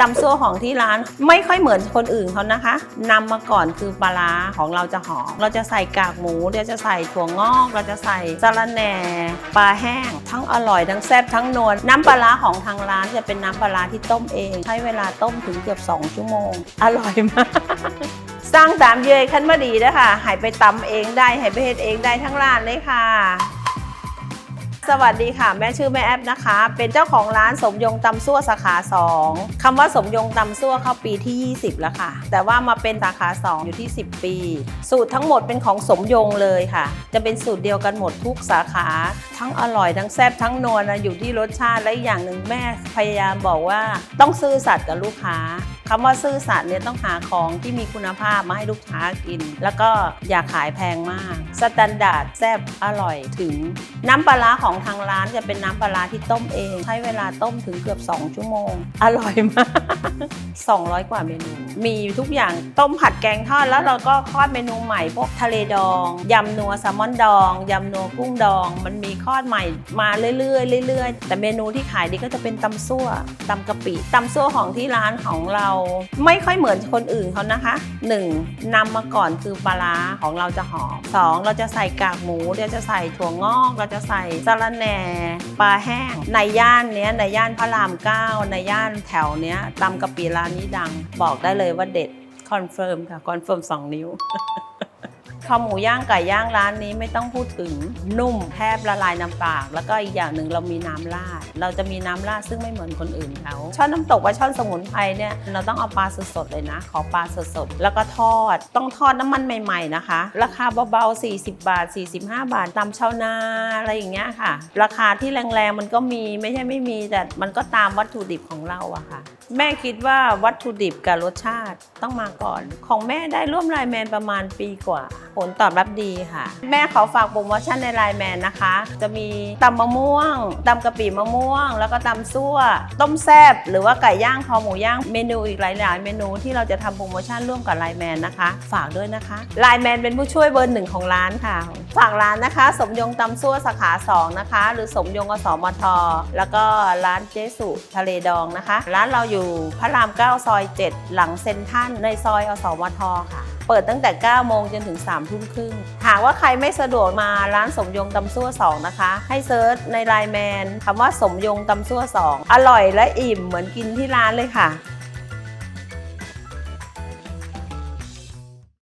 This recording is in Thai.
ตำซั่วของที่ร้านไม่ค่อยเหมือนคนอื่นเขานะคะนำมาก่อนคือปลาร้าของเราจะหอม เราจะใส่กากหมูเราจะใส่ถั่วงอก เราจะใส่สะระแหน่ปลาแห้ง ทั้งอร่อยทั้งแซ่บทั้งนวลน้ำปลาร้าของทางร้านจะเป็นน้ำปลาร้าที่ต้มเอง ใช้เวลาต้มถึงเกือบ 2 ชั่วโมง อร่อยมากสร้างตามเยยขั้นมาดีนะคะหายไปตำเองได้หายไปเฮ็ดเองได้ทั้งร้านเลยค่ะ สวัสดีค่ะ แม่ชื่อแม่แอปนะคะ เป็นเจ้าของร้านสมยงตำซั่วสาขา 2คำว่าสมยงตำซั่วเข้าปีที่ 20 แล้วค่ะ แต่ว่ามาเป็นสาขา 2 อยู่ที่ 10 ปี สูตรทั้งหมดเป็นของสมยงเลยค่ะ จะเป็นสูตรเดียวกันหมดทุกสาขา ทั้งอร่อยทั้งแซ่บทั้งนวลนะอยู่ที่รสชาติและอีกอย่างหนึ่งแม่พยายามบอกว่า ต้องซื่อสัตย์กับลูกค้า คำว่าซื่อสัตย์เนี่ยต้องหาของที่มีคุณภาพมาให้ลูกค้ากิน แล้วก็อย่าขายแพงมากสแตนดาร์ดแซ่บอร่อยถึง น้ำปลาร้าของทางร้านจะเป็นน้ำปลาร้าที่ต้มเอง ใช้เวลาต้มถึงเกือบ 2 ชั่วโมง อร่อยมาก 200 กว่าเมนู มีทุกอย่างต้มผัดแกงทอดแล้วเราก็คลอดเมนูใหม่พวกทะเลดองยำนัวแซลมอนดองยำนัวกุ้งดอง มันมีคลอดใหม่มาเรื่อยๆเรื่อยๆ แต่เมนูที่ขายดีก็จะเป็นตำซั่วตำกะปิตำซั่วของที่ร้านของเรา ไม่ค่อยเหมือนคนอื่นเขานะคะ 1. นำมาก่อนคือปลาร้าของเราจะหอม 2. เราจะใส่กากหมูเราจะใส่ถั่วงอก เราจะใส่สะระแหน่ปลาแห้ง ในย่านเนี้ยในย่านพระรามเก้าในย่านแถวเนี้ยตำกะปิร้านนี้ดังบอกได้เลยว่าเด็ดคอนเฟิร์มค่ะคอนเฟิร์มสองนิ้ว ข้าหมูย่างไก่ย่างร้านนี้ไม่ต้องพูดถึงนุ่มแทบละลายน้ำปาก แล้วก็อีกอย่างหนึ่งเรามีน้ำราด เราจะมีน้ำราดซึ่งไม่เหมือนคนอื่นเขาช่อนน้ำตกว่าช่อนสมุนไพรเนี่ยเราต้องเอาปลาสดๆเลยนะ ขอปลาสดๆแล้วก็ทอด ต้องทอดน้ำมันใหม่ๆนะคะ ราคาเบาๆ 40 บาท 45 บาทตามชาวนาอะไรอย่างเงี้ยค่ะ ราคาที่แรงๆมันก็มีไม่ใช่ไม่มีแต่มันก็ตามวัตถุดิบของเราอะค่ะ แม่คิดว่าวัตถุดิบกับรสชาติต้องมาก่อน ของแม่ได้ร่วมไลน์แมนประมาณปีกว่าผลตอบรับดีค่ะ แม่ขอฝากโปรโมชั่นในไลน์แมนนะคะ จะมีตำมะม่วงตำกะปิมะม่วง แล้วก็ตำซั่ว ต้มแซบหรือว่าไก่ย่างคอหมูย่างเมนูอีกหลายๆ เมนูที่เราจะทำโปรโมชั่นร่วมกับไลน์แมนนะคะ ฝากด้วยนะคะไลน์แมนเป็นผู้ช่วยเบอร์หนึ่งของร้านค่ะ ฝากร้านนะคะ สมยงตำซั่วสาขา2นะคะ หรือสมยงอสมท แล้วก็ร้านเจสุทะเลดองนะคะ ร้านเราอยู่พระราม9ซอย 7 หลังเซ็นทรัลในซอยอสมทค่ะ เปิดตั้งแต่ 9 โมงจนถึง 3 ทุ่มครึ่ง หากว่าใครไม่สะดวกมาร้านสมยงตำซั่ว2นะคะ ให้เซิร์ชในไลน์แมนคำว่าสมยงตำซั่ว2อร่อยและอิ่มเหมือนกินที่ร้านเลยค่ะ